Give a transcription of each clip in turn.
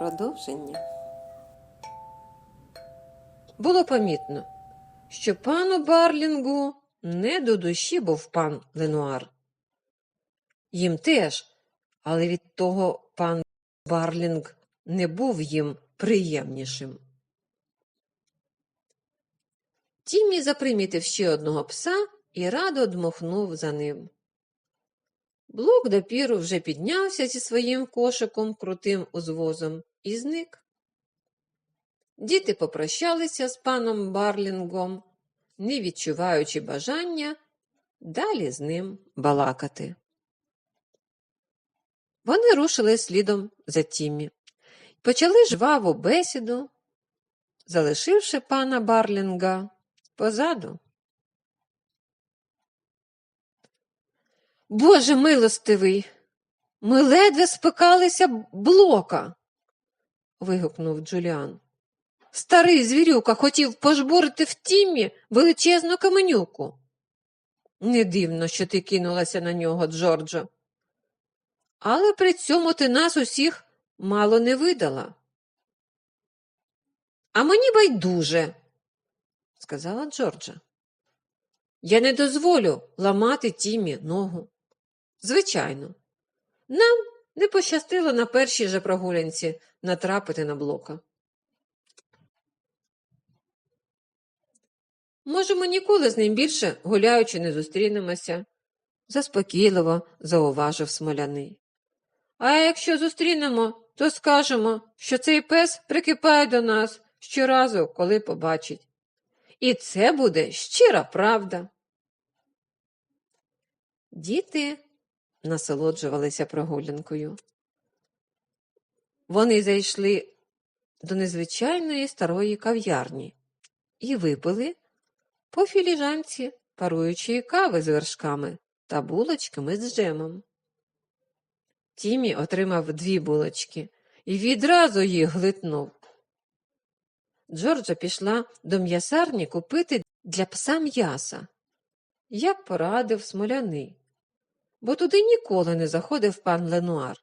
Продовження. Було помітно, що пану Барлінгу не до душі був пан Ленуар. Їм теж, але від того пан Барлінг не був їм приємнішим. Тіммі запримітив ще одного пса і радо дмухнув за ним. Блок допіру вже піднявся зі своїм кошиком крутим узвозом і зник. Діти попрощалися з паном Барлінгом, не відчуваючи бажання далі з ним балакати. Вони рушили слідом за Тіммі, почали жваву бесіду, залишивши пана Барлінга позаду. Боже милостивий, ми ледве спекалися блока. Вигукнув Джуліан. Старий звірюка хотів пожбурити в тімі величезну каменюку. Не дивно, що ти кинулася на нього, Джорджо. Але при цьому ти нас усіх мало не видала. А мені байдуже, сказала Джорджа. Я не дозволю ламати Тімі ногу. Звичайно, нам не пощастило на першій же прогулянці натрапити на блока. Може, ми ніколи з ним більше гуляючи не зустрінемося, заспокійливо зауважив смоляний. А якщо зустрінемо, то скажемо, що цей пес прикипає до нас щоразу, коли побачить. І це буде щира правда. Діти насолоджувалися прогулянкою. Вони зайшли до незвичайної старої кав'ярні і випили по філіжанці паруючої кави з вершками та булочками з джемом. Тімі отримав дві булочки і відразу їх глитнув. Джорджа пішла до м'ясарні купити для пса м'яса, як порадив смоляний, бо туди ніколи не заходив пан Ленуар.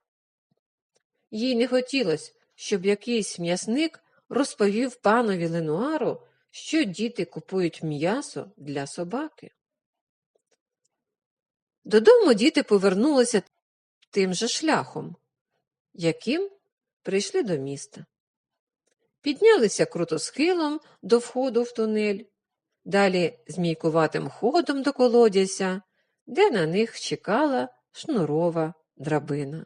Їй не хотілося, щоб якийсь м'ясник розповів панові Ленуару, що діти купують м'ясо для собаки. Додому діти повернулися тим же шляхом, яким прийшли до міста. Піднялися круто схилом до входу в тунель, далі змійкуватим ходом до колодязя, де на них чекала шнурова драбина.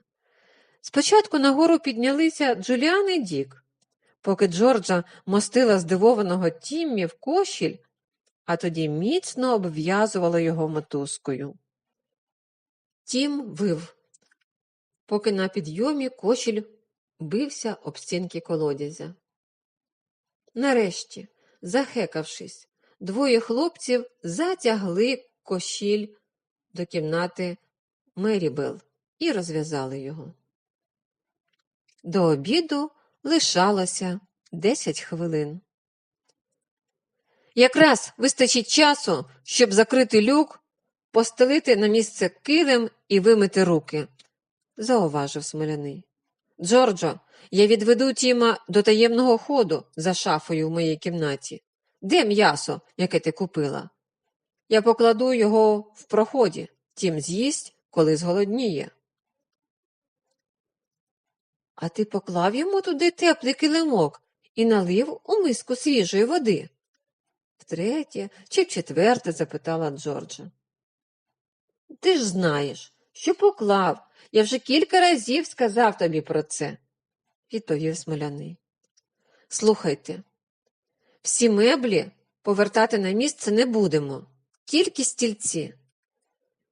Спочатку нагору піднялися Джуліан і Дік, поки Джорджа мостила здивованого Тіммі в кошіль, а тоді міцно обв'язувала його мотузкою. Тім вив, поки на підйомі кошіль бився об стінки колодязя. Нарешті, захекавшись, двоє хлопців затягли кошіль до кімнати Мерібел і розв'язали його. До обіду лишалося десять хвилин. Якраз вистачить часу, щоб закрити люк, постелити на місце килим і вимити руки, зауважив смоляний. Джорджо, я відведу Тіма до таємного ходу за шафою в моїй кімнаті. Де м'ясо, яке ти купила? Я покладу його в проході, тім з'їсть, коли зголодніє. А ти поклав йому туди теплий килимок і налив у миску свіжої води? Втретє чи вчетверте запитала Джорджа. Ти ж знаєш, що поклав. Я вже кілька разів сказав тобі про це, відповів смоляний. Слухайте, всі меблі повертати на місце не будемо, тільки стільці.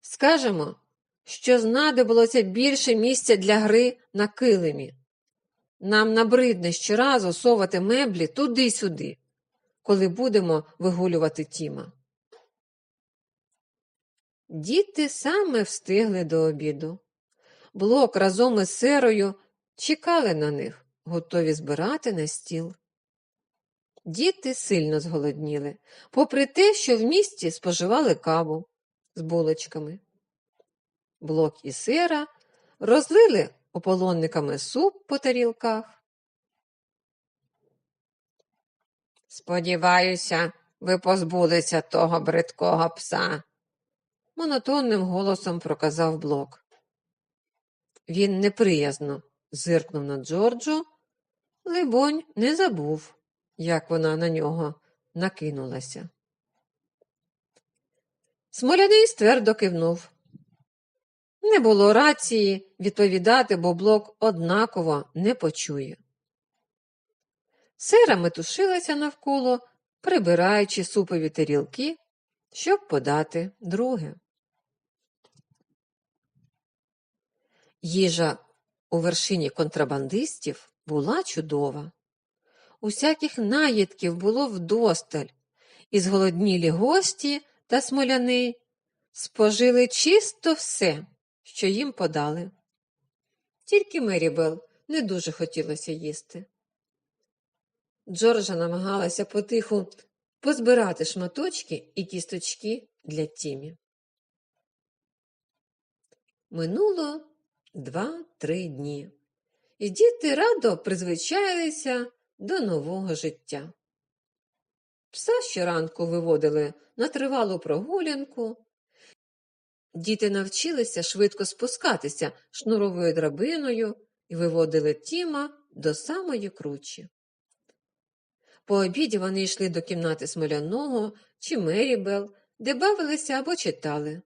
Скажемо, що знадобилося більше місця для гри на килимі. Нам набридне щоразу совати меблі туди-сюди, коли будемо вигулювати Тіма. Діти саме встигли до обіду. Блок разом із сирою чекали на них, готові збирати на стіл. Діти сильно зголодніли, попри те, що в місті споживали каву з булочками. Блок і сира розлили ополонниками суп по тарілках. Сподіваюся, ви позбулися того бридкого пса, монотонним голосом проказав блок. Він неприязно зиркнув на Джорджу, либонь, не забув як вона на нього накинулася. Смоляний ствердо кивнув. Не було рації відповідати, бо блок однаково не почує. Сера метушилася навколо, прибираючи супові тарілки, щоб подати друге. Їжа у вершині контрабандистів була чудова. Усяких наїдків було вдосталь, і зголоднілі гості та смоляни спожили чисто все, що їм подали. Тільки Мерібел не дуже хотілося їсти. Джорджа намагалася потиху позбирати шматочки і кісточки для Тімі. Минуло два-три дні, і діти радо призвичаїлися до нового життя. Пса щоранку виводили на тривалу прогулянку. Діти навчилися швидко спускатися шнуровою драбиною і виводили Тіма до самої кручі. По обіді вони йшли до кімнати Смоляного чи Мерібел, де бавилися або читали.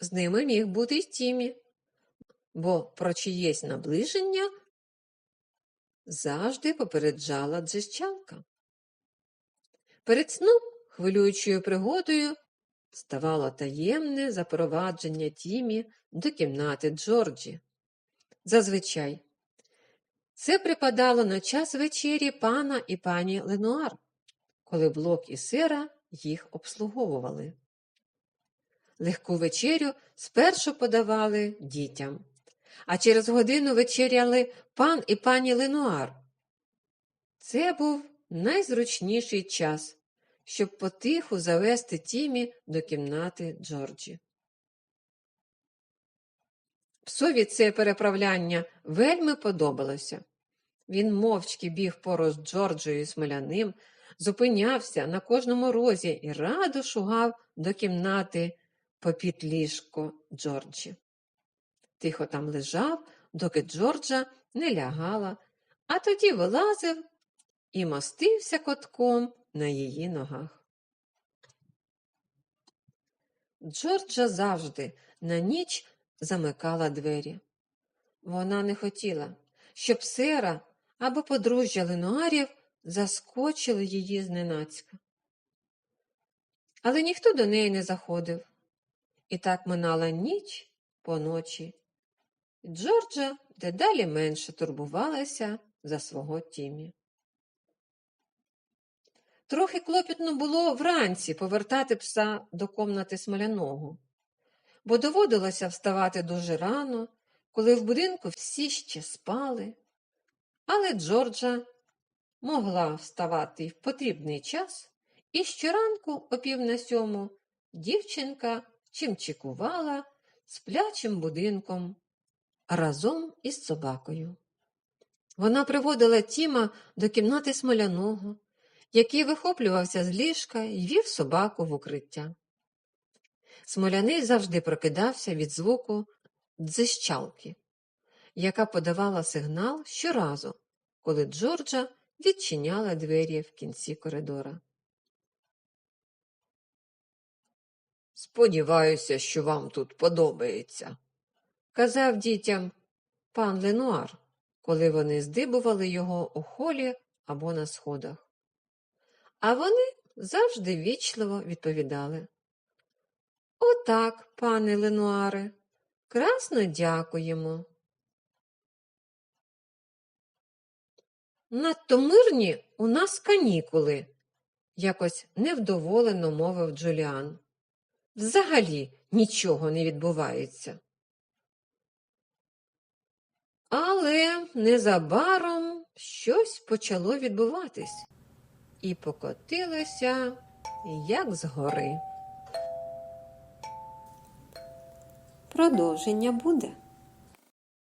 З ними міг бути й Тімі, бо про чиєсь наближення завжди попереджала дзищалка. Перед сном, хвилюючою пригодою, ставало таємне запровадження Тімі до кімнати Джорджі. Зазвичай це припадало на час вечері пана і пані Ленуар, коли Блок і Сера їх обслуговували. Легку вечерю спершу подавали дітям, а через годину вечеряли пан і пані Ленуар. Це був найзручніший час, щоб потиху завести Тімі до кімнати Джорджі. Псові це переправляння вельми подобалося. Він мовчки біг поруч і Смоляним, зупинявся на кожному розі і радо шугав до кімнати попід ліжко Джорджі. Тихо там лежав, доки Джорджа не лягала, а тоді вилазив і мостився котком на її ногах. Джорджа завжди на ніч замикала двері. Вона не хотіла, щоб сера або подружжя Ленуарів заскочили її зненацька. Але ніхто до неї не заходив. І так минала ніч по ночі. Джорджа дедалі менше турбувалася за свого Тімі. Трохи клопітно було вранці повертати пса до комнати смоляного, бо доводилося вставати дуже рано, коли в будинку всі ще спали. Але Джорджа могла вставати в потрібний час, і щоранку, о пів на сьому, дівчинка чимчикувала сплячим будинком разом із собакою. Вона приводила Тіма до кімнати смоляного, який вихоплювався з ліжка і вів собаку в укриття. Смоляний завжди прокидався від звуку дзищалки, яка подавала сигнал щоразу, коли Джорджа відчиняла двері в кінці коридора. Сподіваюся, що вам тут подобається, казав дітям пан Ленуар, коли вони здибували його у холі або на сходах. А вони завжди вічливо відповідали. Отак, пане Ленуаре, красно дякуємо. Надто мирні у нас канікули, якось невдоволено мовив Джуліан. Взагалі нічого не відбувається. Але незабаром щось почало відбуватись і покотилося, як згори. Продовження буде.